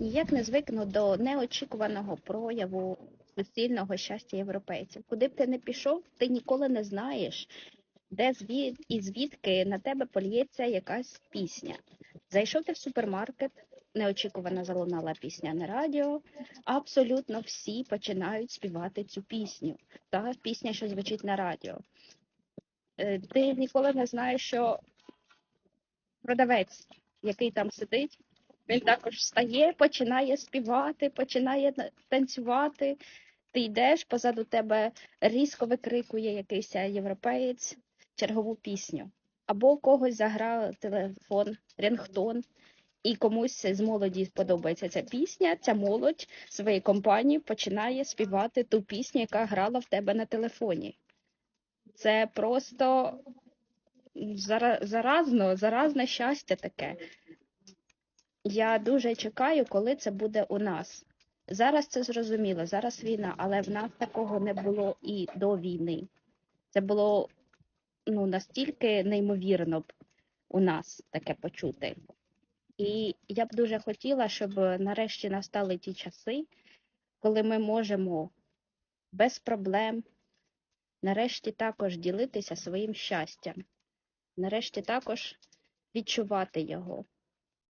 Ніяк не звикну до неочікуваного прояву суцільного щастя європейців. Куди б ти не пішов, ти ніколи не знаєш, де звід і звідки на тебе польється якась пісня. Зайшов ти в супермаркет, неочікувано залунала пісня на радіо. Абсолютно всі починають співати цю пісню. Та пісня, що звучить на радіо. Е, Ти ніколи не знаєш, що продавець, який там сидить, він також встає, починає співати, починає танцювати. Ти йдеш, позаду тебе різко викрикує якийсь європеєць чергову пісню. Або когось заграв телефон, рингтон, і комусь з молоді подобається ця пісня, ця молодь своєї компанії починає співати ту пісню, яка грала в тебе на телефоні. Це просто зара- заразно, заразне щастя таке. Я дуже чекаю, коли це буде у нас. Зараз це зрозуміло, зараз війна, але в нас такого не було і до війни. Це було ну, настільки неймовірно б у нас таке почути. І я б дуже хотіла, щоб нарешті настали ті часи, коли ми можемо без проблем нарешті також ділитися своїм щастям, нарешті також відчувати його.